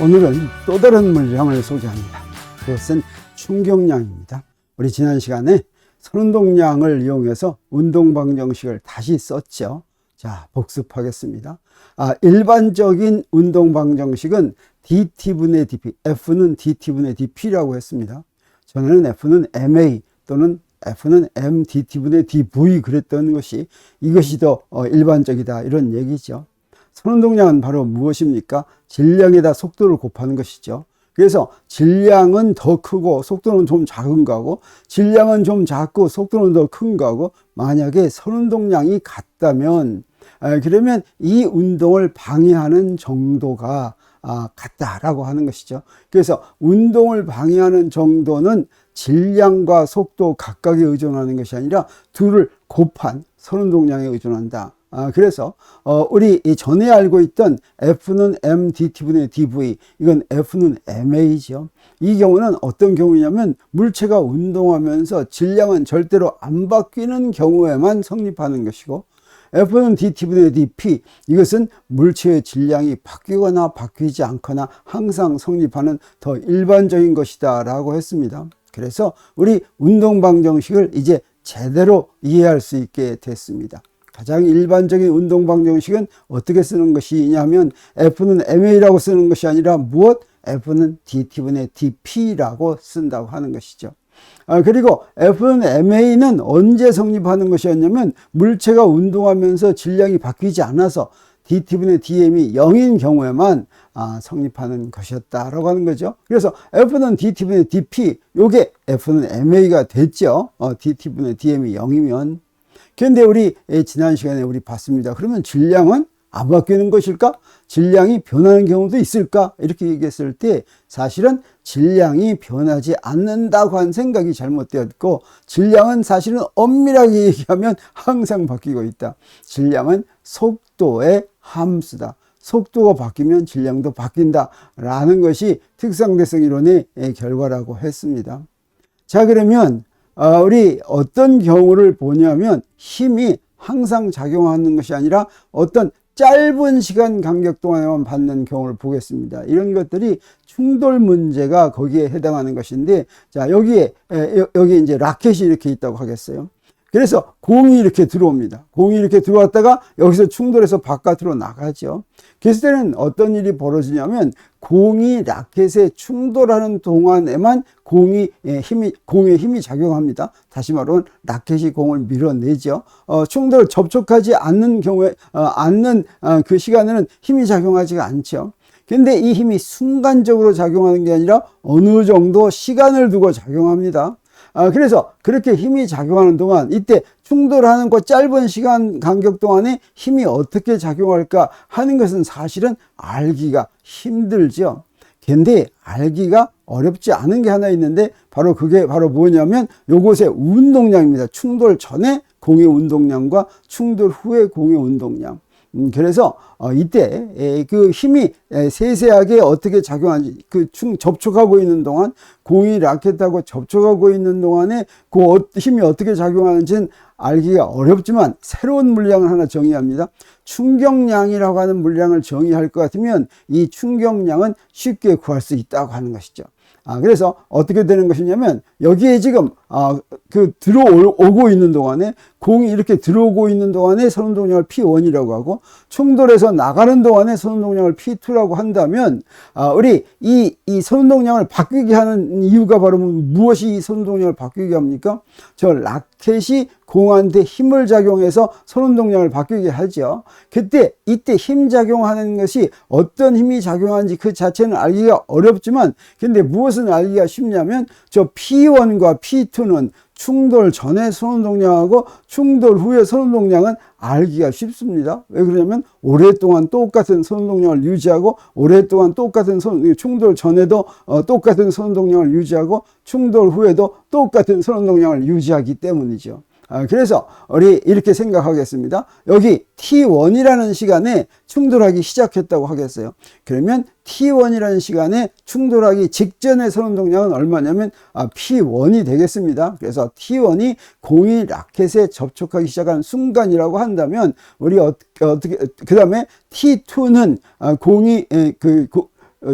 오늘은 또 다른 물량을 소개합니다. 그것은 충격량입니다. 우리 지난 시간에 선운동량을 이용해서 운동방정식을 다시 썼죠. 자, 복습하겠습니다. 아, 일반적인 운동방정식은 dt분의 dp, f는 dt분의 dp라고 했습니다. 전에는 f는 ma 또는 f는 m dt분의 dv 그랬던 것이 이것이 더 어, 일반적이다 이런 얘기죠. 선운동량은 바로 무엇입니까? 질량에다 속도를 곱하는 것이죠. 그래서 질량은 더 크고 속도는 좀 작은 거고 질량은 좀 작고 속도는 더 큰 거고 만약에 선운동량이 같다면 아, 그러면 이 운동을 방해하는 정도가 아, 같다라고 하는 것이죠. 그래서 운동을 방해하는 정도는 질량과 속도 각각에 의존하는 것이 아니라 둘을 곱한 선운동량에 의존한다. 아, 그래서, 어, 우리 이 전에 알고 있던 F는 M dt분의 dv, 이건 F는 ma죠. 이 경우는 어떤 경우냐면 물체가 운동하면서 질량은 절대로 안 바뀌는 경우에만 성립하는 것이고, F는 dt분의 dp, 이것은 물체의 질량이 바뀌거나 바뀌지 않거나 항상 성립하는 더 일반적인 것이다 라고 했습니다. 그래서 우리 운동방정식을 이제 제대로 이해할 수 있게 됐습니다. 가장 일반적인 운동 방정식은 어떻게 쓰는 것이냐면 F는 MA라고 쓰는 것이 아니라 무엇? F는 DT분의 DP라고 쓴다고 하는 것이죠. 아, 그리고 F는 MA는 언제 성립하는 것이었냐면 물체가 운동하면서 질량이 바뀌지 않아서 DT분의 DM이 0인 경우에만 아, 성립하는 것이었다라고 하는 거죠. 그래서 F는 DT분의 DP, 요게 F는 MA가 됐죠. 어, DT분의 DM이 0이면 그런데 우리 지난 시간에 우리 봤습니다. 그러면 질량은 안 바뀌는 것일까? 질량이 변하는 경우도 있을까? 이렇게 얘기했을 때 사실은 질량이 변하지 않는다고 한 생각이 잘못되었고 질량은 사실은 엄밀하게 얘기하면 항상 바뀌고 있다. 질량은 속도의 함수다. 속도가 바뀌면 질량도 바뀐다 라는 것이 특상대성 이론의 결과라고 했습니다. 자, 그러면 어, 우리 어떤 경우를 보냐면 힘이 항상 작용하는 것이 아니라 어떤 짧은 시간 간격 동안에만 받는 경우를 보겠습니다. 이런 것들이 충돌 문제가 거기에 해당하는 것인데, 자, 여기에, 여기 이제 라켓이 이렇게 있다고 하겠어요. 그래서 공이 이렇게 들어옵니다. 공이 이렇게 들어왔다가 여기서 충돌해서 바깥으로 나가죠. 그랬을 때는 어떤 일이 벌어지냐면 공이 라켓에 충돌하는 동안에만 공이 예, 힘이 공의 힘이 작용합니다. 다시 말하면 라켓이 공을 밀어내죠. 어, 충돌 접촉하지 않는 경우에 어, 않는 어, 그 시간에는 힘이 작용하지가 않죠. 근데 이 힘이 순간적으로 작용하는 게 아니라 어느 정도 시간을 두고 작용합니다. 아, 그래서 그렇게 힘이 작용하는 동안 이때 충돌하는 그 짧은 시간 간격 동안에 힘이 어떻게 작용할까 하는 것은 사실은 알기가 힘들죠. 근데 알기가 어렵지 않은 게 하나 있는데 바로 그게 바로 뭐냐면 요것의 운동량입니다. 충돌 전에 공의 운동량과 충돌 후에 공의 운동량. 음, 그래서 어, 이때 에, 그 힘이 에, 세세하게 어떻게 작용하는지 그 충, 접촉하고 있는 동안 공이 라켓하고 접촉하고 있는 동안에 그 어, 힘이 어떻게 작용하는지는 알기가 어렵지만 새로운 물량을 하나 정의합니다. 충격량이라고 하는 물량을 정의할 것 같으면 이 충격량은 쉽게 구할 수 있다고 하는 것이죠. 아, 그래서 어떻게 되는 것이냐면 여기에 지금 아, 그 들어오고 있는 동안에 공이 이렇게 들어오고 있는 동안에 선운동량을 P1이라고 하고 충돌해서 나가는 동안에 선운동량을 P2라고 한다면 아, 우리 이, 이 선운동량을 바뀌게 하는 이유가 바로 무엇이 이 선운동량을 바뀌게 합니까? 저 라켓이 공한테 힘을 작용해서 선운동량을 바뀌게 하죠. 그때 이때 힘 작용하는 것이 어떤 힘이 작용하는지 그 자체는 알기가 어렵지만 근데 무엇은 알기가 쉽냐면 저 P1과 P2는 충돌 전에 선운동량하고 충돌 후에 선운동량은 알기가 쉽습니다. 왜 그러냐면 오랫동안 똑같은 선운동량을 유지하고 오랫동안 똑같은 선, 충돌 전에도 어, 똑같은 선운동량을 유지하고 충돌 후에도 똑같은 선운동량을 유지하기 때문이죠. 아, 그래서 우리 이렇게 생각하겠습니다. 여기 T1이라는 시간에 충돌하기 시작했다고 하겠어요. 그러면 T1이라는 시간에 충돌하기 직전의 선운동량은 얼마냐면 아, P1이 되겠습니다. 그래서 T1이 공이 라켓에 접촉하기 시작한 순간이라고 한다면 우리 어떻게, 어떻게 그 다음에 T2는 아, 공이 그 어,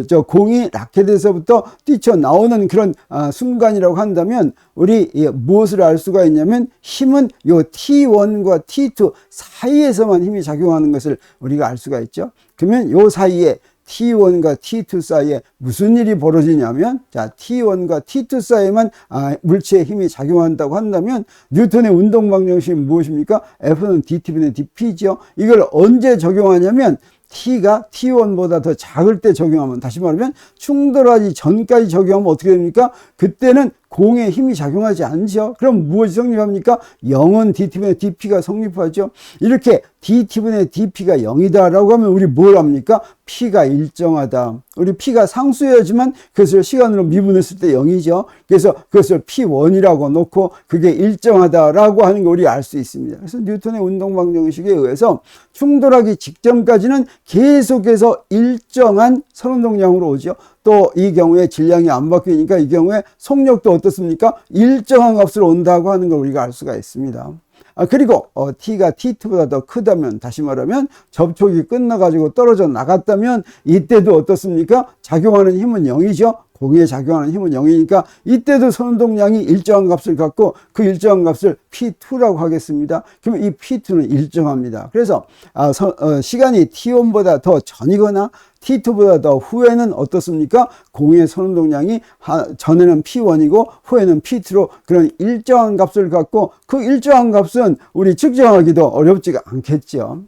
저 공이 라켓에서부터 뛰쳐나오는 그런 아, 순간이라고 한다면 우리 이 무엇을 알 수가 있냐면 힘은 요 T1과 T2 사이에서만 힘이 작용하는 것을 우리가 알 수가 있죠. 그러면 요 사이에 T1과 T2 사이에 무슨 일이 벌어지냐면 자 T1과 T2 사이에만 아, 물체의 힘이 작용한다고 한다면 뉴턴의 운동 방정식이 무엇입니까? F는 dT분의 dP죠. 이걸 언제 적용하냐면 T가 T1보다 더 작을 때 적용하면 다시 말하면 충돌하기 전까지 적용하면 어떻게 됩니까? 그때는 공에 힘이 작용하지 않죠. 그럼 무엇이 성립합니까? 0은 dt분의 dp가 성립하죠. 이렇게 dt분의 dp가 0이다라고 하면 우리 뭘 합니까? p가 일정하다. 우리 p가 상수여야지만 그것을 시간으로 미분했을 때 0이죠. 그래서 그것을 p1이라고 놓고 그게 일정하다라고 하는 걸 우리 알 수 있습니다. 그래서 뉴턴의 운동 방정식에 의해서 충돌하기 직전까지는 계속해서 일정한 선운동량으로 오죠. 또 이 경우에 질량이 안 바뀌니까 이 경우에 속력도 어떻습니까? 일정한 값으로 온다고 하는 걸 우리가 알 수가 있습니다. 아, 그리고 어, t가 t2보다 더 크다면 다시 말하면 접촉이 끝나가지고 떨어져 나갔다면 이때도 어떻습니까? 작용하는 힘은 0이죠. 공에 작용하는 힘은 0이니까 이때도 선운동량이 일정한 값을 갖고 그 일정한 값을 P2라고 하겠습니다. 그러면 이 P2는 일정합니다. 그래서 아, 서, 어, 시간이 T1보다 더 전이거나 T2보다 더 후에는 어떻습니까? 공의 선운동량이 하, 전에는 P1이고 후에는 P2로 그런 일정한 값을 갖고 그 일정한 값은 우리 측정하기도 어렵지가 않겠죠.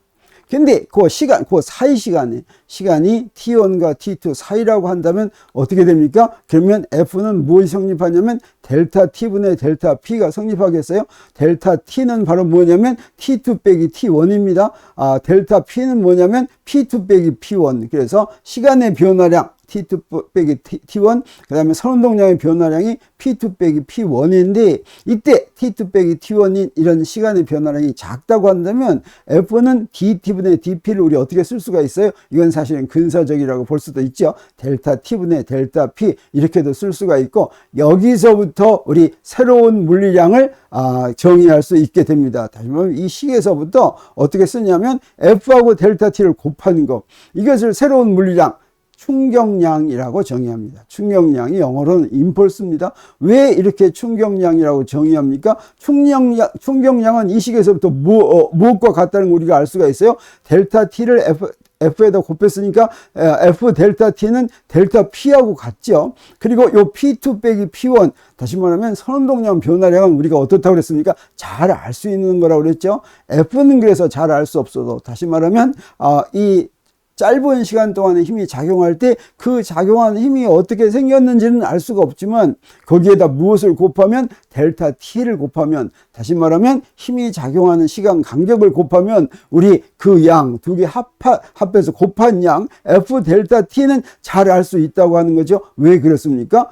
근데 그 시간, 그 사이 시간에, 시간이 T1과 T2 사이라고 한다면 어떻게 됩니까? 그러면 F는 무엇이 성립하냐면 델타 T분의 델타 P가 성립하겠어요? 델타 T는 바로 뭐냐면 T2 빼기 T1입니다. 아, 델타 P는 뭐냐면 P2 빼기 P1. 그래서 시간의 변화량, T2 빼기 T1, 그 다음에 선운동량의 변화량이 P2 빼기 P1인데, 이때 T2 빼기 T1인 이런 시간의 변화량이 작다고 한다면, F는 DT분의 DP를 우리 어떻게 쓸 수가 있어요? 이건 사실은 근사적이라고 볼 수도 있죠. 델타 T분의 델타 P, 이렇게도 쓸 수가 있고, 여기서부터 우리 새로운 물리량을 아, 정의할 수 있게 됩니다. 다시 말하면 이 식에서부터 어떻게 쓰냐면, F하고 델타 T를 곱하는 거, 이것을 새로운 물리량, 충격량이라고 정의합니다. 충격량이 영어로는 임펄스입니다. 왜 이렇게 충격량이라고 정의합니까? 충격량, 충격량은 이 식에서부터 무, 어, 무엇과 같다는 걸 우리가 알 수가 있어요. 델타 T를 F, F에다 곱했으니까 F 델타 T는 델타 P하고 같죠. 그리고 요 P2 빼기 P1 다시 말하면 선운동량 변화량은 우리가 어떻다고 그랬습니까? 잘 알 수 있는 거라고 그랬죠. F는 그래서 잘 알 수 없어도 다시 말하면 아, 이 짧은 시간 동안에 힘이 작용할 때 그 작용하는 힘이 어떻게 생겼는지는 알 수가 없지만 거기에다 무엇을 곱하면 델타 T를 곱하면 다시 말하면 힘이 작용하는 시간 간격을 곱하면 우리 그 양 두 개 합하, 합해서 곱한 양 F 델타 T는 잘 알 수 있다고 하는 거죠. 왜 그렇습니까?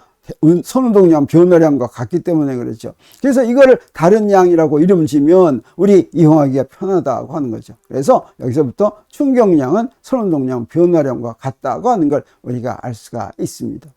선운동량 변화량과 같기 때문에 그렇죠. 그래서 이거를 다른 양이라고 이름 지면 우리 이용하기가 편하다고 하는 거죠. 그래서 여기서부터 충격량은 선운동량 변화량과 같다고 하는 걸 우리가 알 수가 있습니다.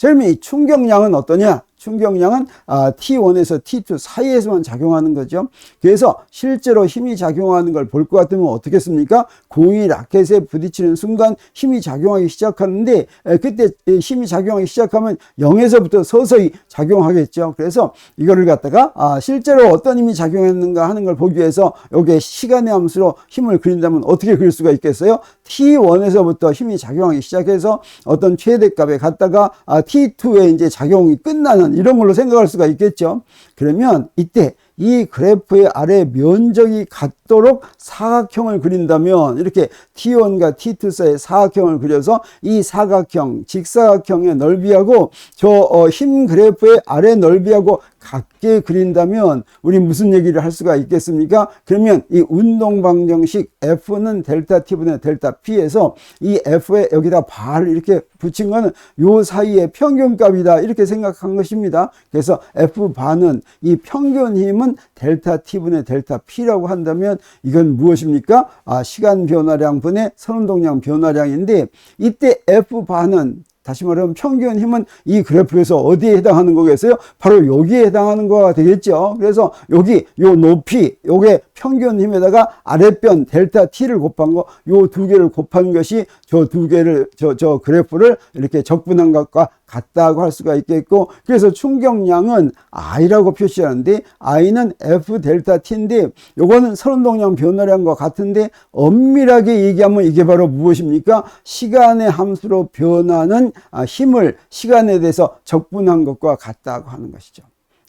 그러면 이 충격량은 어떠냐? 충격량은 아, T1에서 T2 사이에서만 작용하는 거죠. 그래서 실제로 힘이 작용하는 걸 볼 것 같으면 어떻겠습니까? 공이 라켓에 부딪히는 순간 힘이 작용하기 시작하는데 그때 힘이 작용하기 시작하면 0에서부터 서서히 작용하겠죠. 그래서 이거를 갖다가 아, 실제로 어떤 힘이 작용했는가 하는 걸 보기 위해서 여기에 시간의 함수로 힘을 그린다면 어떻게 그릴 수가 있겠어요? T1에서부터 힘이 작용하기 시작해서 어떤 최대값에 갔다가 아, T2에 이제 작용이 끝나는 이런 걸로 생각할 수가 있겠죠. 그러면 이때 이 그래프의 아래 면적이 같도록 사각형을 그린다면 이렇게 T1과 T2 사이의 사각형을 그려서 이 사각형, 직사각형의 넓이하고 저힘 어, 그래프의 아래 넓이하고 같게 그린다면 우리 무슨 얘기를 할 수가 있겠습니까? 그러면 이 운동 방정식 F는 델타 T분의 델타 P에서 이 F에 여기다 발을 이렇게 붙인 거는 요 사이의 평균값이다 이렇게 생각한 것입니다. 그래서 F 반은 이 평균 힘은 델타 T분의 델타 P라고 한다면 이건 무엇입니까? 아, 시간 변화량 분의 선운동량 변화량인데 이때 F 반은 다시 말하면 평균 힘은 이 그래프에서 어디에 해당하는 거겠어요? 바로 여기에 해당하는 거가 되겠죠. 그래서 여기 요 높이 요게 평균 힘에다가 아랫변 델타 t를 곱한 거 요 두 개를 곱한 것이 저 두 개를 저저 그래프를 이렇게 적분한 것과 같다고 할 수가 있겠고 그래서 충격량은 I라고 표시하는데 I는 F 델타 T인데 요거는 선운동량 변화량과 같은데 엄밀하게 얘기하면 이게 바로 무엇입니까? 시간의 함수로 변하는 아, 힘을 시간에 대해서 적분한 것과 같다고 하는 것이죠.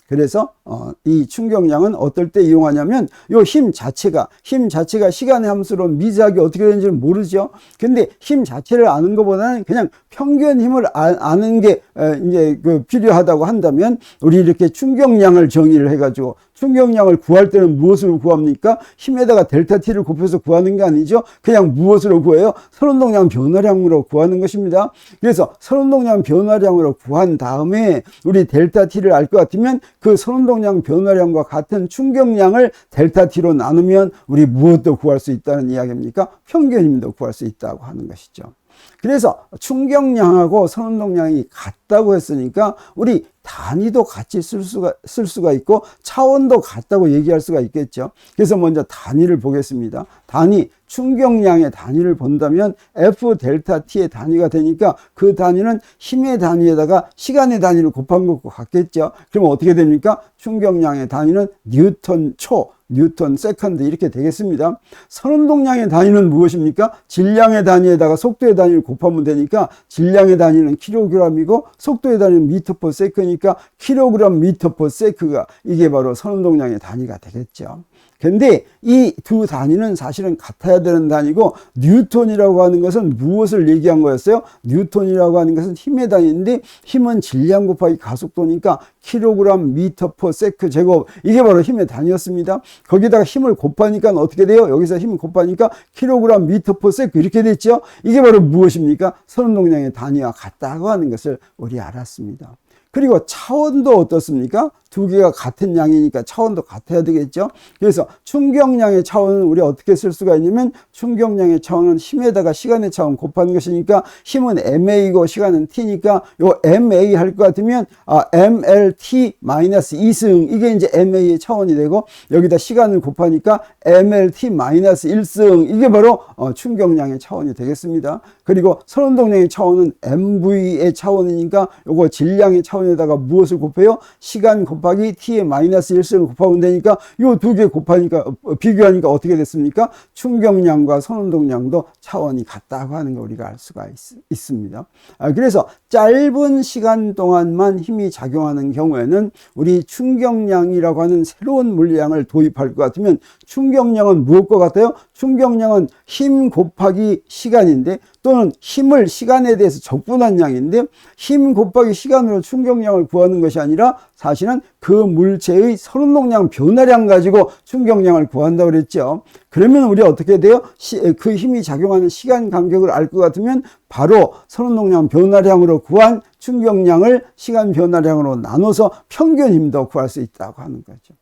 그래서 어, 이 충격량은 어떨 때 이용하냐면 요 힘 자체가 힘 자체가 시간의 함수로 미세하게 어떻게 되는지는 모르죠. 근데 힘 자체를 아는 것보다는 그냥 평균 힘을 아, 는게 이제 그 필요하다고 한다면 우리 이렇게 충격량을 정의를 해가지고 충격량을 구할 때는 무엇으로 구합니까? 힘에다가 델타 t를 곱해서 구하는 게 아니죠. 그냥 무엇으로 구해요? 선운동량 변화량으로 구하는 것입니다. 그래서 선운동량 변화량으로 구한 다음에 우리 델타 t를 알 것 같으면 그 선운동량 변화량과 같은 충격량을 델타 t로 나누면 우리 무엇도 구할 수 있다는 이야기입니까? 평균 힘도 구할 수 있다고 하는 것이죠. 그래서 충격량하고 선운동량이 같 다고 했으니까 우리 단위도 같이 쓸 수가 쓸 수가 있고 차원도 같다고 얘기할 수가 있겠죠. 그래서 먼저 단위를 보겠습니다. 단위 충격량의 단위를 본다면 F 델타 T의 단위가 되니까 그 단위는 힘의 단위에다가 시간의 단위를 곱한 것과 같겠죠. 그러면 어떻게 됩니까? 충격량의 단위는 뉴턴 초 뉴턴 세컨드 이렇게 되겠습니다. 선운동량의 단위는 무엇입니까? 질량의 단위에다가 속도의 단위를 곱하면 되니까 질량의 단위는 킬로그램이고 속도의 단위는 미터 퍼 세컨이니까 킬로그램 미터 퍼 세크가 이게 바로 선운동량의 단위가 되겠죠. 근데 이 두 단위는 사실은 같아야 되는 단위고 뉴턴이라고 하는 것은 무엇을 얘기한 거였어요? 뉴턴이라고 하는 것은 힘의 단위인데 힘은 질량 곱하기 가속도니까 킬로그램 미터 퍼 세크 제곱 이게 바로 힘의 단위였습니다. 거기다가 힘을 곱하니까 어떻게 돼요? 여기서 힘을 곱하니까 킬로그램 미터 퍼 세크 이렇게 됐죠? 이게 바로 무엇입니까? 선운동량의 단위와 같다고 하는 것을 우리 알았습니다. 그리고 차원도 어떻습니까? 두 개가 같은 양이니까 차원도 같아야 되겠죠. 그래서 충격량의 차원은 우리 어떻게 쓸 수가 있냐면 충격량의 차원은 힘에다가 시간의 차원 곱하는 것이니까 힘은 ma고 시간은 t니까 요 ma 할 것 같으면 아, mlt 마이너스 2승 이게 이제 ma의 차원이 되고 여기다 시간을 곱하니까 mlt 마이너스 1승 이게 바로 어, 충격량의 차원이 되겠습니다. 그리고 선운동량의 차원은 mv의 차원이니까 요거 질량의 차원에다가 무엇을 곱해요? 시간 곱하기 곱하기 t의 마이너스 1승을 곱하면 되니까 요 두 개 곱하니까 어, 비교하니까 어떻게 됐습니까? 충격량과 선운동량도 차원이 같다고 하는 걸 우리가 알 수가 있, 습니다 아, 그래서 짧은 시간 동안만 힘이 작용하는 경우에는 우리 충격량이라고 하는 새로운 물량을 도입할 것 같으면 충격량은 무엇과 같아요? 충격량은 힘 곱하기 시간인데 또는 힘을 시간에 대해서 적분한 양인데 힘 곱하기 시간으로 충격량을 구하는 것이 아니라 사실은 그 물체의 선운동량 변화량 가지고 충격량을 구한다고 그랬죠. 그러면 우리 어떻게 돼요? 시, 그 힘이 작용하는 시간 간격을 알 것 같으면 바로 선운동량 변화량으로 구한 충격량을 시간 변화량으로 나눠서 평균 힘도 구할 수 있다고 하는 거죠.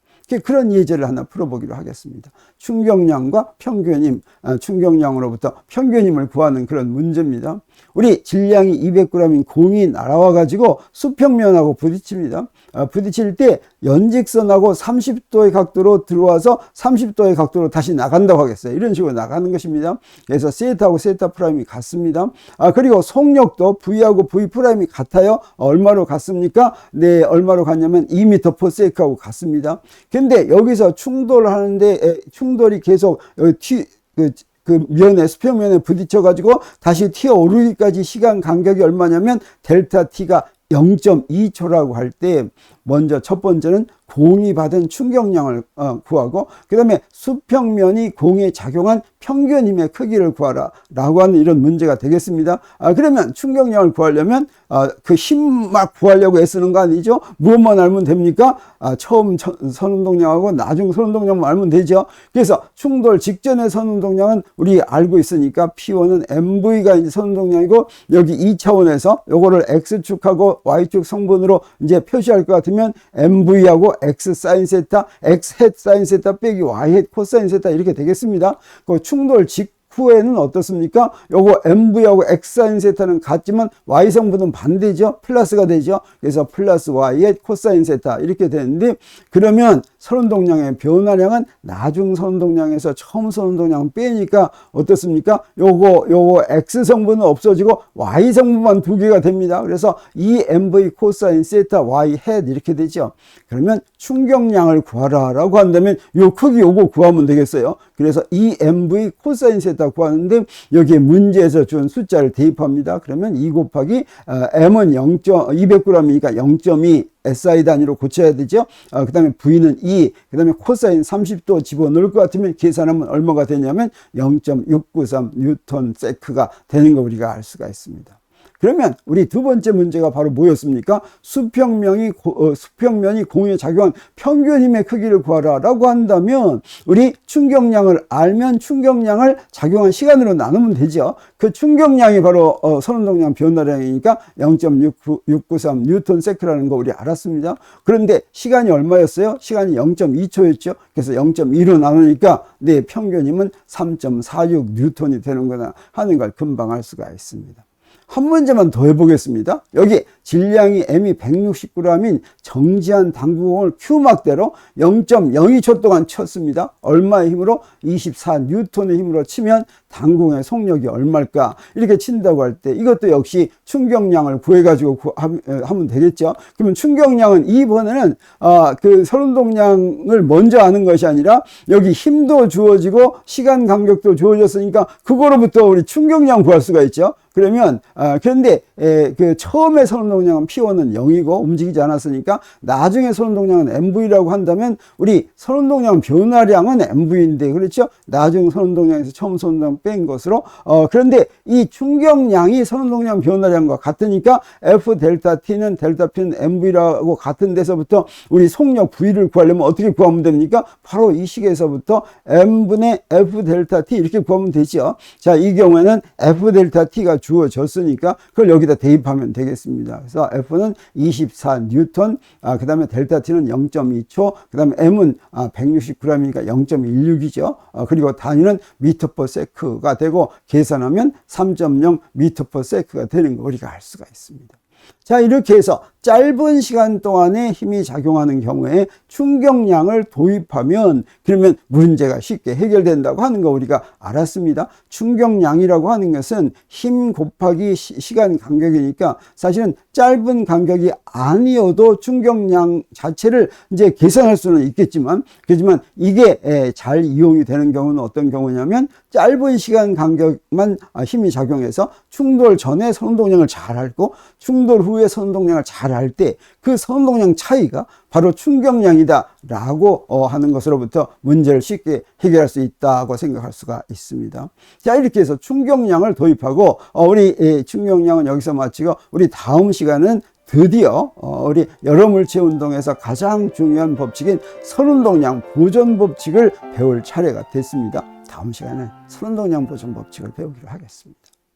그런 예제를 하나 풀어보기로 하겠습니다. 충격량과 평균임, 아, 충격량으로부터 평균임을 구하는 그런 문제입니다. 우리 질량이 200g인 공이 날아와 가지고 수평면하고 부딪힙니다. 아, 부딪힐 때 연직선하고 30도의 각도로 들어와서 30도의 각도로 다시 나간다고 하겠어요. 이런 식으로 나가는 것입니다. 그래서 세타하고 세타 프라임이 같습니다. 아, 그리고 속력도 V하고 V 프라임이 같아요. 얼마로 같습니까? 네, 얼마로 같냐면 2m per sec하고 같습니다. 근데 여기서 충돌을 하는데 충돌이 계속 튀, 그, 그 면에 수평 면에 부딪혀 가지고 다시 튀어 오르기까지 시간 간격이 얼마냐면 델타 t가 0.2초라고 할 때 먼저 첫 번째는 공이 받은 충격량을 어, 구하고 그 다음에 수평면이 공에 작용한 평균 힘의 크기를 구하라 라고 하는 이런 문제가 되겠습니다. 아, 그러면 충격량을 구하려면 아, 그힘 막 구하려고 애쓰는 거 아니죠? 무엇만 알면 됩니까? 아, 처음 선운동량하고 나중 선운동량만 알면 되죠. 그래서 충돌 직전의 선운동량은 우리 알고 있으니까 P1은 MV가 이제 선운동량이고 여기 2차원에서 요거를 X축하고 Y축 성분으로 이제 표시할 것 같으면 MV하고 X 사인 세타, X 헷 사인 세타 빼기 Y 헷 코사인 세타 이렇게 되겠습니다. 그 충돌 직 F에는 어떻습니까? 요거 MV하고 X사인 세타는 같지만 Y 성분은 반대죠. 플러스가 되죠. 그래서 플러스 Y의 코사인 세타 이렇게 되는데 그러면 선운동량의 변화량은 나중 선운동량에서 처음 선운동량 빼니까 어떻습니까? 요거 요거 X 성분은 없어지고 Y 성분만 두 개가 됩니다. 그래서 이 MV 코사인 세타 Y 헤드 이렇게 되죠. 그러면 충격량을 구하라라고 한다면 요 크기 요거 구하면 되겠어요. 그래서 이 MV 코사인 세타 구하는데 여기에 문제에서 준 숫자를 대입합니다. 그러면 2 곱하기 어, M은 0. 200g이니까 0.2 SI 단위로 고쳐야 되죠. 그 다음에 V는 2, 그 다음에 코사인 30도 집어넣을 것 같으면 계산하면 얼마가 되냐면 0.693 뉴턴 세크가 되는 거 우리가 알 수가 있습니다. 그러면 우리 두 번째 문제가 바로 뭐였습니까? 수평면이 어, 수평면이 공유에 작용한 평균 힘의 크기를 구하라라고 한다면 우리 충격량을 알면 충격량을 작용한 시간으로 나누면 되죠. 그 충격량이 바로 어, 선운동량 변화량이니까 0.693 뉴턴 세크라는 거 우리 알았습니다. 그런데 시간이 얼마였어요? 시간이 0.2초였죠. 그래서 0.2로 나누니까 내 평균 힘은 3.46 뉴턴이 되는구나 하는 걸 금방 알 수가 있습니다. 한 문제만 더 해보겠습니다. 여기 질량이 M이 160g인 정지한 당구공을 Q막대로 0.02초 동안 쳤습니다. 얼마의 힘으로? 24뉴턴의 힘으로 치면 당공의 속력이 얼마일까? 이렇게 친다고 할 때 이것도 역시 충격량을 구해가지고 구, 하면 되겠죠. 그러면 충격량은 이번에는 아, 그 선운동량을 먼저 아는 것이 아니라 여기 힘도 주어지고 시간 간격도 주어졌으니까 그거로부터 우리 충격량 구할 수가 있죠. 그러면 아, 그런데 에, 그 처음에 선운동량은 P1은 0이고 움직이지 않았으니까 나중에 선운동량은 MV라고 한다면 우리 선운동량 변화량은 MV인데 그렇죠? 나중 선운동량에서 처음 선운동량 뺀 것으로 어, 그런데 이 충격량이 선운동량 변화량과 같으니까 F 델타 T는 델타 P는 MV라고 같은 데서부터 우리 속력 V를 구하려면 어떻게 구하면 됩니까? 바로 이 식에서부터 M분의 F 델타 T 이렇게 구하면 되죠. 자, 이 경우에는 F 델타 T가 주어졌으니까 그걸 여기다 대입하면 되겠습니다. 그래서 F는 24 뉴턴, 아, 그 다음에 델타 T는 0.2초, 그 다음에 M은 아, 160g이니까 0.16이죠. 아, 그리고 단위는 미터 퍼 세크가 되고 계산하면 3.0 미터 퍼 세크가 되는 거 우리가 알 수가 있습니다. 자, 이렇게 해서 짧은 시간 동안에 힘이 작용하는 경우에 충격량을 도입하면 그러면 문제가 쉽게 해결된다고 하는 거 우리가 알았습니다. 충격량이라고 하는 것은 힘 곱하기 시, 간 간격이니까 사실은 짧은 간격이 아니어도 충격량 자체를 이제 계산할 수는 있겠지만 그렇지만 이게 잘 이용이 되는 경우는 어떤 경우냐면 짧은 시간 간격만 힘이 작용해서 충돌 전에 선동량을 잘 알고 충돌 후에 선동량을 잘 알 때 그 선동량 차이가 바로 충격량이다 라고 어, 하는 것으로부터 문제를 쉽게 해결할 수 있다고 생각할 수가 있습니다. 자 이렇게 해서 충격량을 도입하고 어, 우리 충격량은 여기서 마치고 우리 다음 시간은 드디어 어, 우리 여러물체 운동에서 가장 중요한 법칙인 선운동량 보존 법칙을 배울 차례가 됐습니다. 다음 시간에 선운동량 보존 법칙을 배우기로 하겠습니다.